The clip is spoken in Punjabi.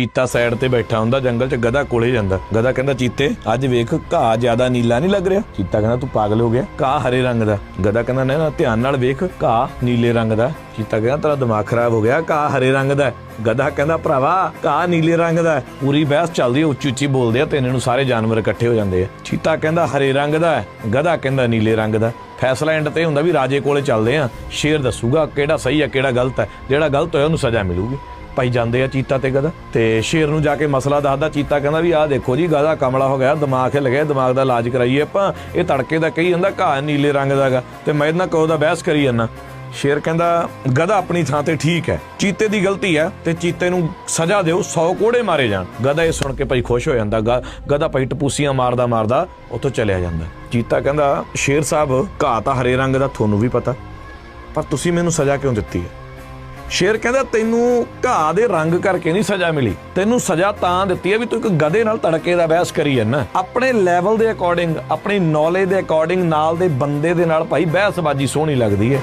ਚੀਤਾ ਸਾਈਡ ਤੇ ਬੈਠਾ ਹੁੰਦਾ, ਜੰਗਲ 'ਚ ਗਧਾ ਕੋਲੇ ਜਾਂਦਾ। ਗਧਾ ਕਹਿੰਦਾ, ਚੀਤੇ, ਅੱਜ ਵੇਖ, ਘਾਹ ਜ਼ਿਆਦਾ ਨੀਲਾ ਨਹੀਂ ਲੱਗ ਰਿਹਾ? ਚੀਤਾ ਕਹਿੰਦਾ, ਤੂੰ ਪਾਗਲ ਹੋ ਗਿਆ, ਘਾਹ ਹਰੇ ਰੰਗ ਦਾ। ਗਧਾ ਕਹਿੰਦਾ, ਨਾ ਨਾ, ਧਿਆਨ ਨਾਲ ਵੇਖ, ਘਾਹ ਨੀਲੇ ਰੰਗ ਦਾ। ਚੀਤਾ ਕਹਿੰਦਾ, ਤੇਰਾ ਦਿਮਾਗ ਖਰਾਬ ਹੋ ਗਿਆ, ਘਾਹ ਹਰੇ ਰੰਗ ਦਾ ਗਧਾ ਕਹਿੰਦਾ, ਭਰਾਵਾ, ਘਾਹ ਨੀਲੇ ਰੰਗ ਦਾ ਪੂਰੀ ਬਹਿਸ ਚੱਲਦੀ ਹੈ, ਉੱਚੀ ਉੱਚੀ ਬੋਲਦੇ ਆ, ਤੇ ਇਹਨਾਂ ਨੂੰ ਸਾਰੇ ਜਾਨਵਰ ਇਕੱਠੇ ਹੋ ਜਾਂਦੇ ਆ। ਚੀਤਾ ਕਹਿੰਦਾ, ਹਰੇ ਰੰਗ ਦਾ ਗਧਾ ਕਹਿੰਦਾ, ਨੀਲੇ ਰੰਗ ਦਾ। ਫੈਸਲਾ ਐਂਡ ਤੇ ਹੁੰਦਾ ਵੀ ਰਾਜੇ ਕੋਲੇ ਚੱਲਦੇ ਆ। ਸ਼ੇਰ ਦੱਸੂਗਾ ਕਿਹੜਾ ਸਹੀ ਹੈ ਕਿਹੜਾ ਗਲਤ ਹੈ। ਜਿਹੜਾ ਗਲਤ ਹੋਇਆ, ਉਹਨੂੰ ਸਜ਼ਾ ਮਿਲੂਗੀ। ਭਾਈ ਜਾਂਦੇ ਆ ਚੀਤਾ ਤੇ ਗਧਾ ਤੇ ਸ਼ੇਰ ਨੂੰ ਜਾ ਕੇ ਮਸਲਾ ਦੱਸਦਾ, ਚੀਤਾ ਕਹਿੰਦਾ ਵੀ ਆਹ ਦੇਖੋ ਜੀ ਗਧਾ ਕਮਲਾ ਹੋ ਗਿਆ, ਦਿਮਾਗ ਹਿੱਲ ਗਿਆ, ਦਿਮਾਗ ਦਾ ਇਲਾਜ ਕਰਾਈਏ ਆਪਾਂ। ਇਹ ਤੜਕੇ ਦਾ ਕਹੀ ਜਾਂਦਾ, ਘਾਹ ਨੀਲੇ ਰੰਗ ਦਾਗਾ ਤੇ ਮੈਂ ਇਹਦੇ ਕਹੋ ਦਾ ਬਹਿਸ ਕਰੀ ਜਾਂਦਾ। ਸ਼ੇਰ ਕਹਿੰਦਾ ਗਧਾ ਆਪਣੀ ਥਾਂ ਤੇ ਠੀਕ ਹੈ। ਚੀਤੇ ਦੀ ਗਲਤੀ ਹੈ ਤੇ ਚੀਤੇ ਨੂੰ ਸਜ਼ਾ ਦਿਓ 100 ਕੋੜੇ ਮਾਰੇ ਜਾਣ। ਗਧਾ ਇਹ ਸੁਣ ਕੇ ਭਾਈ ਖੁਸ਼ ਹੋ ਜਾਂਦਾ। ਗ- ਗਧਾ ਭਾਈ ਟਪੂਸੀਆਂ ਮਾਰਦਾ ਮਾਰਦਾ ਉੱਥੋਂ ਚਲਿਆ ਜਾਂਦਾ। ਚੀਤਾ ਕਹਿੰਦਾ, ਸ਼ੇਰ ਸਾਹਿਬ, ਘਾਹ ਤਾਂ ਹਰੇ ਰੰਗ ਦਾ, ਤੁਹਾਨੂੰ ਵੀ ਪਤਾ। ਪਰ ਤੁਸੀਂ ਮੈਨੂੰ ਸਜ਼ਾ ਕਿਉਂ ਦਿੱਤੀ ਹੈ? ਸ਼ੇਰ ਕਹਿੰਦਾ, ਤੈਨੂੰ ਘਾਹ ਦੇ ਰੰਗ ਕਰਕੇ ਨਹੀਂ ਸਜ਼ਾ ਮਿਲੀ। ਤੈਨੂੰ ਸਜ਼ਾ ਤਾਂ ਦਿੱਤੀ ਹੈ ਵੀ ਤੂੰ ਇੱਕ ਗਧੇ ਨਾਲ ਤੜਕੇ ਦਾ ਬਹਿਸ ਕਰੀ ਜਾਂਦਾ ਆਪਣੇ ਲੈਵਲ ਦੇ ਅਕੋਰਡਿੰਗ ਆਪਣੀ ਨੌਲੇਜ ਦੇ ਅਕੋਰਡਿੰਗ ਨਾਲ ਦੇ ਬੰਦੇ ਦੇ ਨਾਲ ਭਾਈ ਬਹਿਸਬਾਜ਼ੀ ਸੋਹਣੀ ਲੱਗਦੀ ਹੈ।